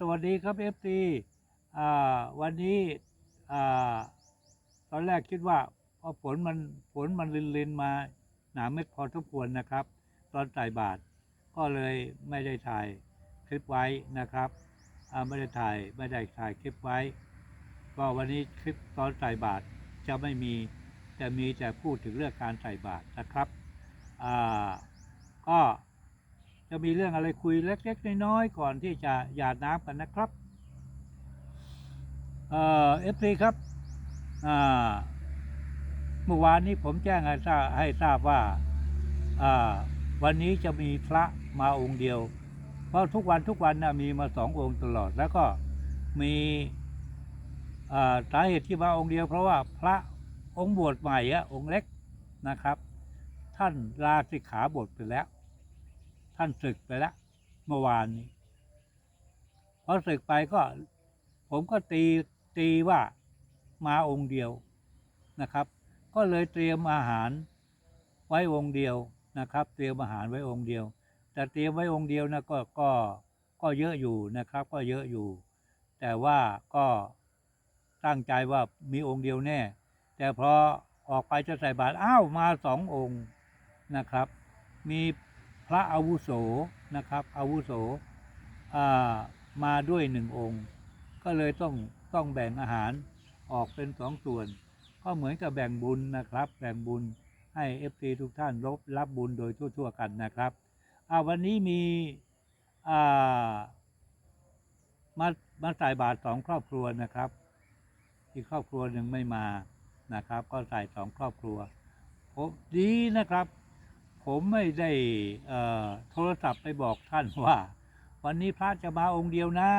สวัสดีครับเอฟซีวันนี้อตอนแรกคิดว่าพอฝนมันฝนมันลินลินมาหนาเม็ดพอสมควรนะครับ ตอนใส่บาทก็เลยไม่ได้ถ่ายคลิปไว้นะครับไม่ได้ถ่ายไม่ได้ถ่ายคลิปไว้ ก็วันนี้คลิปตอนใส่บาทจะไม่มีจะมีแต่พูดถึงเรื่องการใส่บาทนะครับก็ จะมีเรื่องอะไรคุยเล็กๆน้อยๆก่อนที่จะหยาดน้ำกันนะครับ เอ่อฟซีครับเมื่อวานนี้ผมแจ้งให้ทราบให้ทราบว่าวันนี้จะมีพระมาองค์เดียว เพราะทุกวันทุกวันนะมีมาสององค์ตลอด แล้วก็มีสาเหตุที่มาองค์เดียว เพราะว่าพระองค์บวชใหม่อะองค์เล็กนะครับ ท่านลาสิกขาบทไปแล้ว ท่านศึกไปแล้วเมื่อวานนี้พอศึกไปก็ ผมก็ตีตีว่ามาองค์เดียวนะครับ ก็เลยเตรียมอาหารไว้องค์เดียวนะครับ เตรียมอาหารไว้องค์เดียว แต่เตรียมไว้องค์เดียวนะก็ก็ก็เยอะอยู่นะครับ ก็เยอะอยู่ แต่ว่าก็ตั้งใจว่ามีองค์เดียวแน่ แต่พอออกไปจะใส่บาตรอ้าวมาสององค์นะครับ มี พระอาวุโสนะครับอาวุโสมาด้วยหนึ่งองค์ ก็เลยต้องต้องแบ่งอาหารออกเป็นสองส่วน ก็เหมือนกับแบ่งบุญนะครับ แบ่งบุญให้เอฟซีทุกท่านรับรับบุญโดยทั่ว ๆ กันนะครับอาวันนี้มีามามาใส่บาตรสองครอบครัวนะครับ อีกครอบครัวหนึ่งไม่มานะครับ ก็ใส่สองครอบครัวผมดีนะครับ ผมไม่ได้โทรศัพท์ไปบอกท่านว่า วันนี้พระจะมาองค์เดียวนะ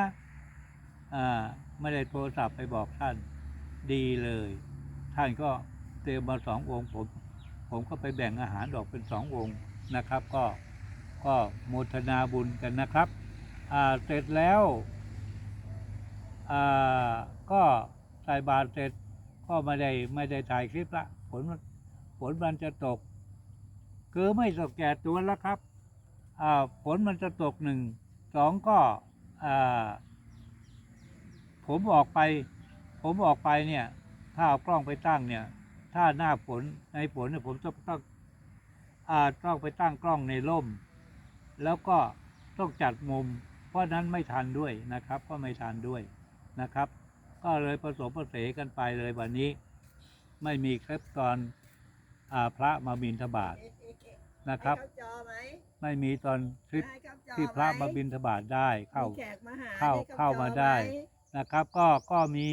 อ่าไม่ได้โทรศัพท์ไปบอกท่านดีเลย ท่านก็เตรียมมาสององค์ผมผมก็ไปแบ่งอาหารออกเป็นสององค์นะครับ ก็ก็โมทนาบุญกันนะครับอ่าเสร็จแล้วอ่าก็ใส่บาตรเสร็จก็ไม่ได้ไม่ได้ถ่ายคลิปละฝนฝนมันจะตก คือไม่ตกแก่ตัวแล้วครับฝนมันจะตกหนึ่งสองก็ผมออกไป ผมออกไปเนี่ย ถ้าเอากล้องไปตั้งเนี่ย ถ้าหน้าฝนในฝนเนี่ยผมจะต้องอ่าต้องไปตั้งกล้องในร่ม แล้วก็ต้องจัดมุม เพราะนั้นไม่ทันด้วยนะครับ ก็ไม่ทันด้วยนะครับ ก็เลยผสมผสานกันไปเลยวันนี้ ไม่มีคลิปตอนอาพระมาบินทบาท นะครับ ให้เข้าจอไหมไม่มีตอนคลิปให้เข้าจอที่พระมาบินทบาทได้เข้า มีแขกมาหาเข้าให้เข้ามาจอได้ หนะครับ ก็ก็มี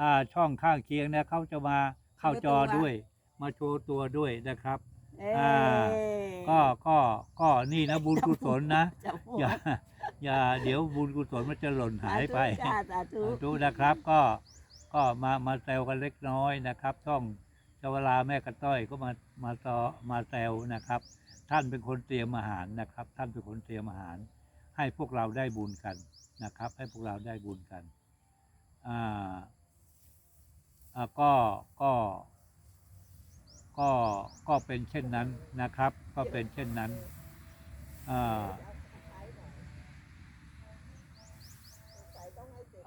อ่าช่องข้างเคียงเนี่ยเขาจะมาเข้าจอด้วย มาโชว์ตัวด้วยนะครับ เอ้ยอ่าก็ก็ก็นี่นะบุญกุศลนะ จะพูดอย่าอย่าเดี๋ยวบุญกุศลมันจะหล่นหายไปสาธุจ้าสาธุสาธุนะครับก็ก็มามาแซวกันเล็กน้อยนะครับช่อง เจาวลาแม่กระต้อยก็มามาซอมาแซวนะครับ ท่านเป็นคนเตรียมอาหารนะครับ ท่านเป็นคนเตรียมอาหาร ให้พวกเราได้บุญกันนะครับ ให้พวกเราได้บุญกันอ่าอ่าก็ก็ก็ก็เป็นเช่นนั้นนะครับ ก็เป็นเช่นนั้นอ่า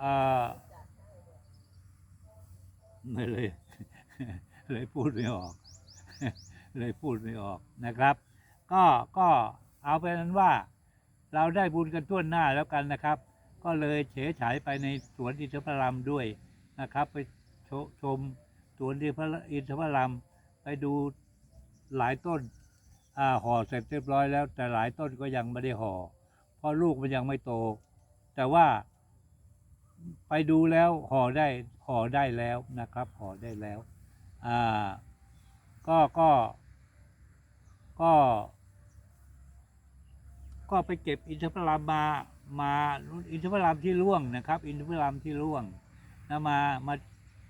อ่าไม่เลย เลยพูดไม่ออก เลยพูดไม่ออกนะครับ ก็ก็เอาเป็นนั้นว่า เราได้บุญกันทั่วหน้าแล้วกันนะครับ ก็เลยเฉยฉายไปในสวนอินทผลัมด้วยนะครับ ไปชชมสวนอินทผลัมอินทผลัมไปดูหลายต้นห่อเสร็จเรียบร้อยแล้ว แต่หลายต้นก็ยังไม่ได้ห่อเพราะลูกมันยังไม่โต แต่ว่าไปดูแล้วห่อได้ห่อได้แล้วนะครับห่อได้แล้ว อ่าก็ก็ก็ ก็ไปเก็บอินทผลัมมามาอินทผลัมที่ร่วงนะครับ อินทผลัมที่ร่วงนะมามา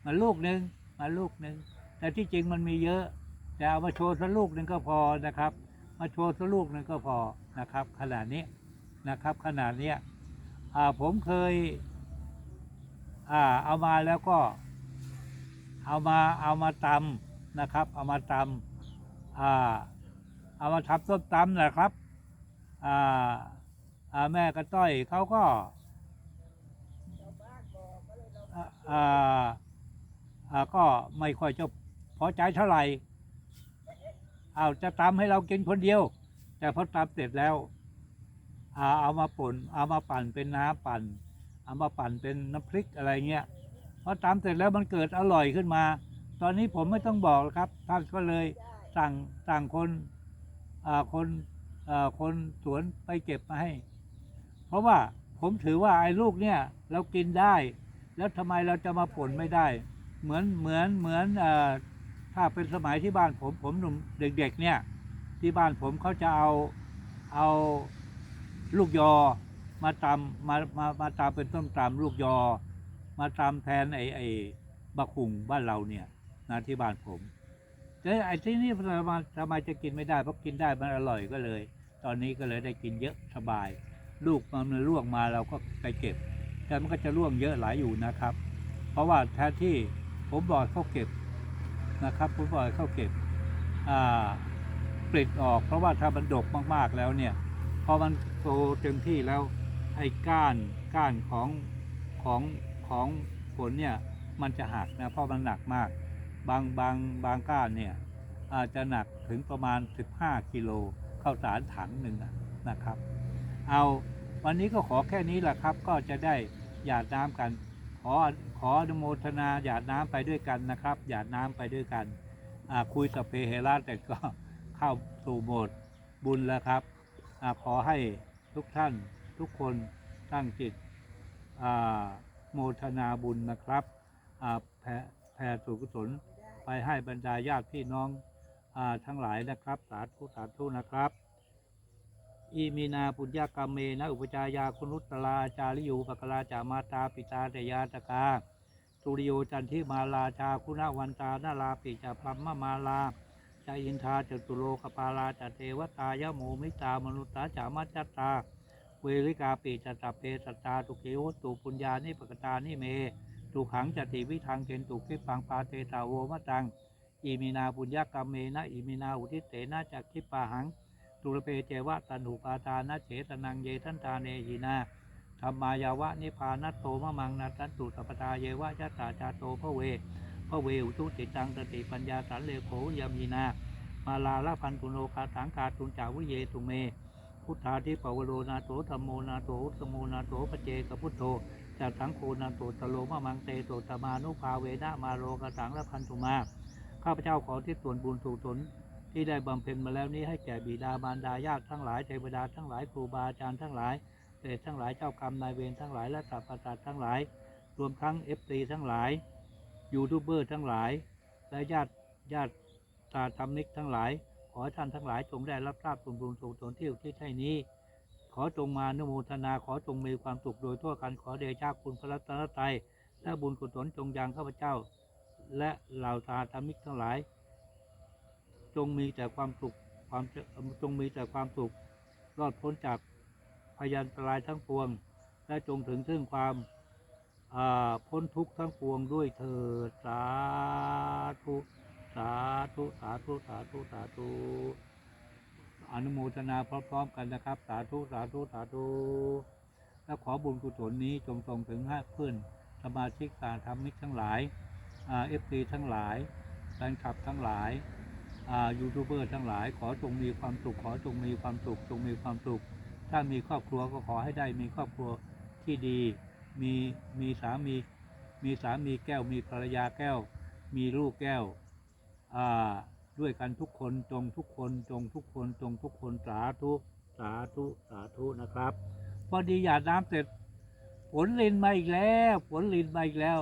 มาลูกหนึ่งมาลูกหนึ่งแต่ที่จริงมันมีเยอะ แต่เอามาโชว์สักลูกหนึ่งก็พอนะครับ มาโชว์สักลูกหนึ่งก็พอนะครับ ขนาดนี้นะครับ ขนาดเนี้ยอ่าผมเคย อ่าเอามาแล้วก็ เอามาเอามาตำนะครับ เอามาตำอ่าเอามาทำส้มตำแหละครับอ่าอ่าแม่กระต้อยเขาก็อ่าอ่าอ่าก็ไม่ค่อยจะพอใจเท่าไหร่เอาจะตำให้เรากินคนเดียว แต่พอตำเสร็จแล้วอ่าเอามาป่นเอามาปั่นเป็นน้ำปั่นเอามาปั่นเป็นน้ำพริกอะไรเงี้ย พอตำเสร็จแล้วมันเกิดอร่อยขึ้นมา ตอนนี้ผมไม่ต้องบอกแล้วครับท่านก็เลยสั่งสั่งคนอ่าคนอ่าคนสวนไปเก็บมาให้ เพราะว่าผมถือว่าไอ้ลูกเนี่ยเรากินได้ แล้วทำไมเราจะมาผลไม่ได้ เหมือนเหมือนเหมือนเอ่อถ้าเป็นสมัยที่บ้านผมผมหนุ่มเด็ก ๆ เนี่ย ที่บ้านผมเขาจะเอาเอาลูกยอมาตำมามามาตำเป็นต้มตำลูกยอ มาตำแทนไอ้ไอ้บักหุงบ้านเราเนี่ยนะที่บ้านผมแต่ไอ้ที่นี่ทำไมทำไมจะกินไม่ได้เพราะกินได้มันอร่อยก็เลย ตอนนี้ก็เลยได้กินเยอะสบาย ลูกมันร่วงมาเราก็ไปเก็บ แต่มันก็จะร่วงเยอะหลายอยู่นะครับ เพราะว่าแทนที่ผมบอกให้เขาเก็บนะครับผมบอกให้เขาเก็บอ่าปลิดออก เพราะว่าถ้ามันดกมากๆแล้วเนี่ยพอมันโตเต็มที่แล้วไอ้ก้านก้านของของ ของผลเนี่ยมันจะหักนะเพราะมันหนักมาก บางบางบางก้านเนี่ยอาจจะหนักถึงประมาณ 15 กิโลข้าวสารถังหนึ่งนะครับ เอาวันนี้ก็ขอแค่นี้แหละครับ ก็จะได้หยาดน้ำกัน ขอขออนุโมทนาหยาดน้ำไปด้วยกันนะครับ หยาดน้ำไปด้วยกันคุยสเพเฮระแต่ก็เข้าสู่โหมดบุญแล้วครับอขอให้ทุกท่านทุกคนตั้งจิตอ่า โมทนาบุญนะครับแผ่แผ่ส่วนกุศลไปให้บรรดาญาติพี่น้องอทั้งหลายนะครับ สาธุสาธุนะครับอีมีนาปุญญากรรมเมนะอุปจายาคุนุตตลาจาริยูปกลาจามาตาปิตาเตยาตกาสุริโยจันทิมาลาจาคุณวันตานาลาปิจาพรมมาลาจาอินทาจตุโลกปาลาจเทวตายะโมมิตามนุตตาจามัจจตตา เวริกาปิจตาเปสตตาตุเกวตุปุญญานิปกตานิเมตุขังจติวิทังเกนตุกิปังปาเตตาโวมะตังอีมีนาปุญญากรรมเมนะอีมีนาอุทิเตนะจักขิปาหังตุรเพเจวะตันหุปาตานะเจตนังเยทันตาเนหินาธรรมายาวะนิพานัตโตมะมังนัตันตุสัพตาเยวะยัตาจาโตพระเวพระเวอุตุจิตังสติปัญญาสันเลโขยามีนา มาลาละพันตุโนคาสังกาตุนจาวิเยตุเม พุทธาทิปวโรนาโตธรรมโมนาโตอุตตโมนาโตปเจกพุทโธจัตสังโฆนาโตตโลมะมังเตโตตมานุภาเวนะมาโรกสังละพันตุมา ข้าพเจ้าขอที่ส่วนบุญสู่ตนที่ได้บำเพ็ญมาแล้วนี้ให้แก่บิดามารดาญาติทั้งหลายเทวดาทั้งหลายครูบาอาจารย์ทั้งหลายเปรตทั้งหลายเจ้ากรรมนายเวรทั้งหลายและสัพพสัตทั้งหลาย รวมทั้งเอฟซีทั้งหลายยูทูบเบอร์ทั้งหลาย และญาติญาติตาธรรมิกทั้งหลาย ขอท่านทั้งหลายจงได้รับทราบส่วนบุญสู่ตนที่อุที่ให้นี้ ขอจงมานุโมทนาขอจงมีความสุขโดยทั่วกันขอเดชะคุณพระรัตนตรัยและบุญกุศลจงยังข้าพเจ้า และเหล่าตาธรรมิกทั้งหลาย จงมีแต่ความสุขความจงมีแต่ความสุขรอดพ้นจากพยันตรายทั้งปวง และจงถึงซึ่งความพ้นทุกข์ทั้งปวงด้วยเถิดสาธุ สาธุสาธุสาธุสาธุอนุโมทนาพร้อมๆกันนะครับ สาธุสาธุสาธุและขอบุญกุศลนี้จงส่งถึงให้เพื่อนสมาชิกสาธรรมิกทั้งหลายเอฟซีทั้งหลายแฟนคลับทั้งหลายยูทูบเบอร์ทั้งหลาย ขอจงมีความสุขขอจงมีความสุขจงมีความสุขถ้ามีครอบครัวก็ขอให้ได้มีครอบครัวที่ดี มีมีสามี มีสามีแก้ว มีภรรยาแก้ว มีลูกแก้ว ด้วยกันทุกคนจงทุกคนจงทุกคนจงทุกคนสาธุสาธุสาธุนะครับ พอดีหยาดน้ำเสร็จฝนลินมาอีกแล้วฝนลินมาอีกแล้ว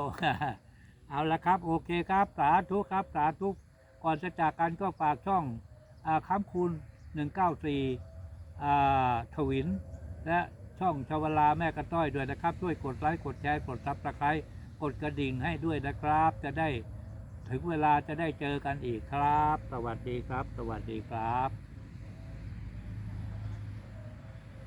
เอาละครับ โอเคครับ สาธุครับ สาธุ ก่อนจะจากกันก็ฝากช่องอค้ำคูณ194อ่าทวิน และช่องชาวลาแม่กระต้อยด้วยนะครับ ช่วยกดไลค์ กดแชร์ กดซับสไครต์กดกระดิ่งให้ด้วยนะครับ จะได้ ถึงเวลาจะได้เจอกันอีกครับ สวัสดีครับ สวัสดีครับ